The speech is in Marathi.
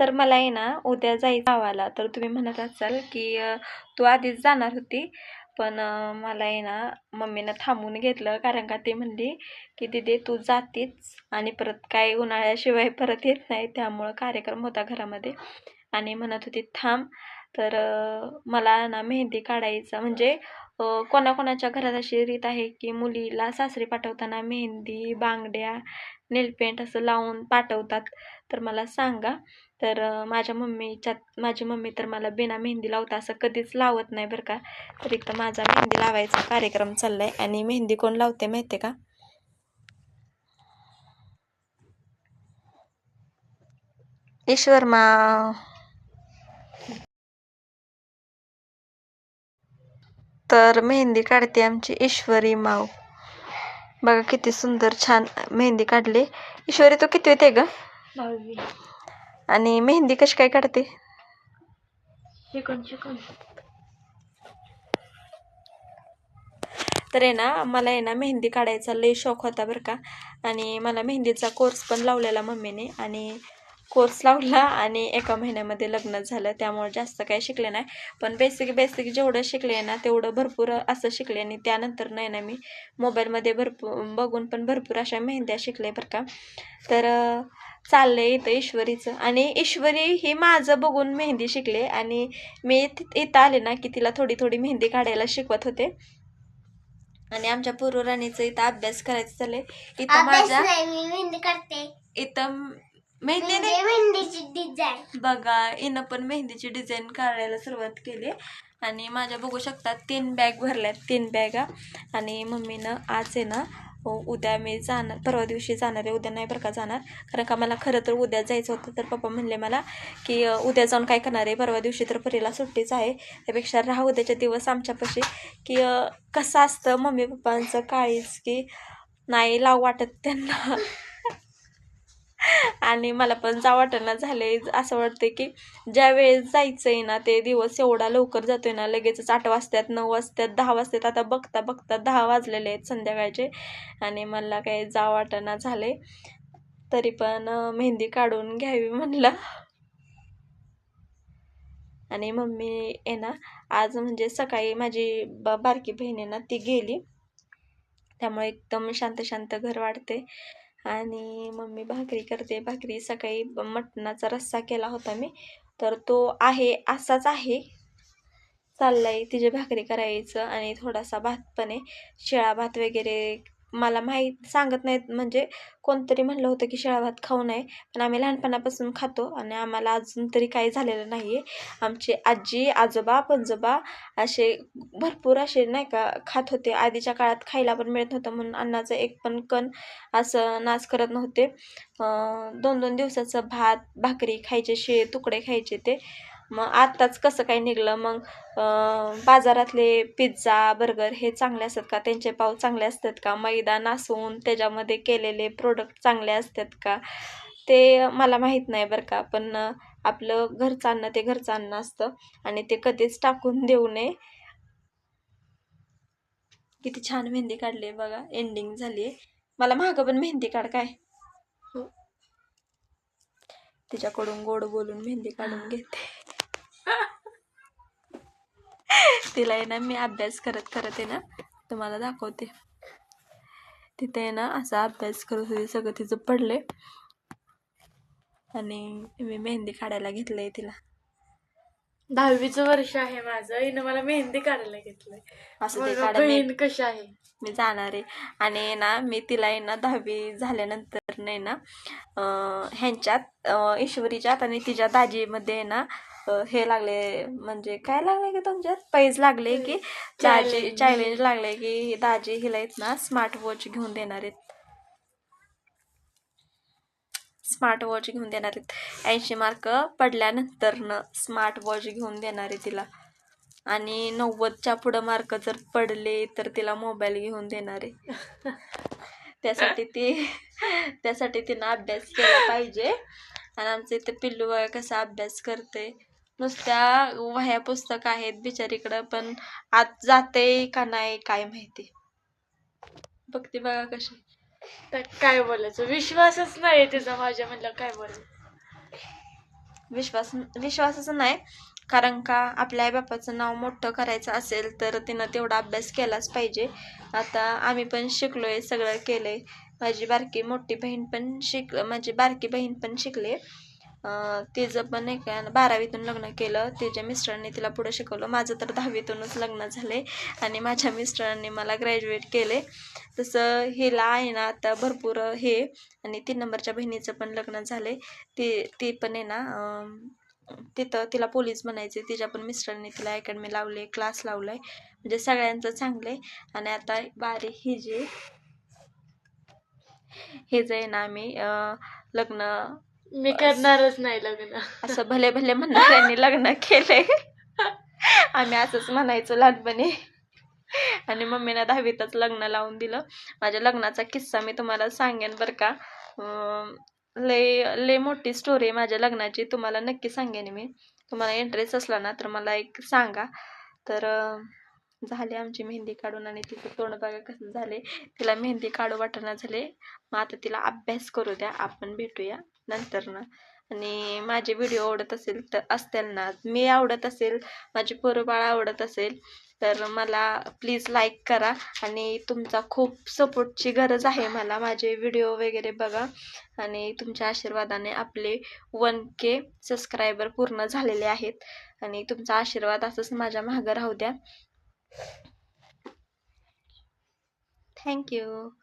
तर मला आहे ना उद्या जायचं गावाला. तर तुम्ही म्हणत असाल की तू आधीच जाणार होती. पण मला आहे ना मम्मीनं थांबून घेतलं. कारण का ती म्हणली की दिदी तू जातीच आणि परत काय उन्हाळ्याशिवाय परत येत नाही. त्यामुळं कार्यक्रम होता घरामध्ये. आणि म्हणत होती थांब. तर मला ना मेहंदी काढायचा म्हणजे कोणाकोणाच्या घरात अशी रीत आहे की मुलीला सासरी पाठवताना मेहंदी बांगड्या नेलपेंट असं लावून पाठवतात तर मला सांगा. तर माझ्या मम्मीच्या माझी मम्मी तर मला बिना मेहंदी लावता असं कधीच लावत नाही बरं का. तर इथं माझा मेहंदी लावायचा कार्यक्रम चालला आहे आणि मेहंदी कोण लावते माहिती का? ईश्वर मा तर मेहंदी काढते आमची ईश्वरी माव बघा किती सुंदर छान मेहंदी काढली. ईश्वरी तू किती येते ग? आणि मेहंदी कशी काय काढते? तर आहे ना मला आहे ना मेहंदी काढायचा लई शौक होता बरं का. आणि मला मेहंदीचा कोर्स पण लावलेला मम्मीने. आणि कोर्स लावला आणि एका महिन्यामध्ये लग्न झालं. त्यामुळे जास्त काही शिकले नाही. पण बेसिक बेसिक जेवढं शिकले ना तेवढं भरपूर असं शिकले. आणि त्यानंतर नाही ना मी मोबाईलमध्ये भरपूर बघून पण भरपूर अशा मेहंद्या शिकले बरं का. तर अं, चाललंय इथं ईश्वरीचं. आणि ईश्वरी ही माझं बघून मेहंदी शिकले. आणि मी इथं आले ना की तिला थोडी थोडी मेहंदी काढायला शिकवत होते. आणि आमच्या पूर्वराणीचं इथं अभ्यास करायचं चाललंय. इथं माझ्या मेहंदी इथं मेहंदी नाही. म्हणजे मेहंदीची डिझाईन बघा हिनं पण मेहंदीची डिझाईन काढायला सुरुवात केली. आणि माझ्या बघू शकता तीन बॅग भरल्यात तीन बॅगा आणि मम्मीनं आज आहे ना उद्या मी जाणार परवा दिवशी जाणार आहे उद्या नाही बरं का जाणार. कारण का मला खरं तर उद्या जायचं होतं तर पप्पा म्हणले मला की उद्या जाऊन काय करणार आहे? परवा दिवशी तर परीला सुट्टीच आहे. त्यापेक्षा राहा उद्याचे दिवस आमच्यापाशी. की कसं असतं मम्मी पप्पांचं काळीच की नाही लाव वाटत त्यांना. आणि मला पण जा वाटेना झाले असं वाटते की ज्या वेळेस जायचंय ना ते दिवस एवढा लवकर जातोय ना लगेचच आठ वाजतात नऊ वाजतात दहा वाजतात आता बघता बघता दहा वाजलेले आहेत संध्याकाळचे आणि मला काही जा वाटेना झाले तरी पण मेहंदी काढून घ्यावी म्हणलं. आणि मम्मी आहे ना आज म्हणजे सकाळी माझी ब बारकी बहीण आहे ना ती गेली. त्यामुळे एकदम शांत शांत घर वाढते आणि मम्मी भाकरी करते. भाकरी सकाळी मटणाचा रस्सा केला होता मी. तर तो आहे असाच आहे. चाललाय तिची भाकरी करायचं आणि थोडासा भात पण आहे शिळा भात वगैरे मला माहीत सांगत नाहीत. म्हणजे कोणतरी म्हणलं होतं की शिळा भात खाऊ नये. पण आम्ही लहानपणापासून खातो आणि आम्हाला अजून तरी काही झालेलं नाही आहे आमची आजी आजोबा पंजोबा असे भरपूर असे नाही का खात होते. आधीच्या काळात खायला पण मिळत नव्हतं म्हणून अन्नाचं एक पण कण असं नाच करत नव्हते. दोन दोन दिवसाचं भात भाकरी खायचे शे तुकडे खायचे ते. मग आत्ताच कसं काय निघलं? मग बाजारातले पिझ्झा बर्गर हे चांगले असतात का? त्यांचे पाव चांगले असतात का? मैदा नासून त्याच्यामध्ये केलेले प्रोडक्ट चांगले असतात का? ते मला माहीत नाही बरं का पण आपलं घरचं अन्न ते घरचं अन्न असतं आणि ते कधीच टाकून देऊ नये. किती छान मेहंदी काढली बघा एंडिंग झाली मला मागं पण मेहंदी काढ काय? हो. तिच्याकडून गोड बोलून मेहंदी काढून घेते. तिला आहे ना मी अभ्यास करत करत आहे ना तुम्हाला दाखवते. तिथे आहे ना असा अभ्यास करत होती सगळं तिचं पडले आणि मी मेहंदी काढायला घेतलंय तिला. दहावीचं वर्ष आहे माझं. हिनं मला मेहंदी काढायला घेतलंय. असं ते बघा काढा. मी बहीण कशी आहे? मी जाणार आहे. आणि ना मी तिला आहे ना दहावी झाल्यानंतर नाही ना अं, ह्यांच्यात अं, ईश्वरीच्यात आणि तिच्या दाजीमध्ये आहे ना अं, हे लागले म्हणजे काय लागले की तुमच्यात? पैज लागले की दाजी Challenge. चॅलेंज लागले की दाजी हिला आहेत ना स्मार्ट वॉच घेऊन देणार आहेत. स्मार्ट वॉच घेऊन देणार आहेत. ऐंशी मार्क पडल्यानंतरनं स्मार्ट वॉच घेऊन देणार आहे तिला. आणि नव्वदच्या पुढं मार्क जर पडले तर तिला मोबाईल घेऊन देणार आहे. त्यासाठी ती त्यासाठी तिनं अभ्यास केला पाहिजे. आणि आमचं इथे पिल्लू बघा कसा अभ्यास करते नुसत्या वह्या पुस्तक आहेत बिचारीकडं पण आत जाते का नाही काय माहिती. बघते बघा कशी. तर काय बोलायचं? विश्वासच नाही तिचा माझ्या म्हणलं काय बोलायचं? विश्वास विश्वासच नाही. कारण का आपल्या आईबापाचं नाव मोठं करायचं असेल तर तिनं तेवढा अभ्यास केलाच पाहिजे. आता आम्ही पण शिकलोय सगळं केलंय. माझी बारकी मोठी बहीण पण शिक माझी बारकी बहीण पण शिकले आहे तिचं पण एक बारावीतून लग्न केलं. तिच्या मिस्टरांनी तिला पुढं शिकवलं. माझं तर दहावीतूनच लग्न झाले आणि माझ्या मिस्टरांनी मला ग्रॅज्युएट केले. तसं हिला आहे ना आता भरपूर हे आणि तीन नंबरच्या बहिणीचं पण लग्न झाले. ती ती पण आहे ना तिथं तिला पोलीस बनायचे तिच्या पण मिस्टरांनी तिला अकॅडमी लावले क्लास लावलाय. म्हणजे सगळ्यांचं चांगलं आहे आणि आता बारी ही जी हे जे आहे ना आम्ही लग्न मी करणारच नाही लग्न. असं भले भले म्हणणाऱ्यांनी लग्न केलंय आम्ही असंच म्हणायचो लहानपणी. आणि मम्मीनं दहावीतच लग्न लावून दिलं. माझ्या लग्नाचा किस्सा मी तुम्हाला सांगेन बरं का. लय लय मोठी स्टोरी आहे माझ्या लग्नाची. तुम्हाला नक्की सांगेन मी. तुम्हाला इंटरेस्ट असला ना तर मला एक सांगा. तर झाले आमची मेहंदी काढून आणि तिचं तोंड बघा कसं झाले तिला मेहंदी काढू वाटणं झाले मग आता तिला अभ्यास करू द्या आपण भेटूया नंतर ना. आणि माझे व्हिडिओ आवडत असेल तर असतील ना. मी आवडत असेल माझे पोरबाळ आवडत असेल तर मला प्लीज लाईक करा. आणि तुमचा खूप सपोर्टची गरज आहे मला माझे व्हिडिओ वगैरे बघा. आणि तुमच्या आशीर्वादाने आपले वन के सबस्क्रायबर पूर्ण झालेले आहेत. आणि तुमचा आशीर्वाद असंच माझ्या मागं राहू द्या. Thank you.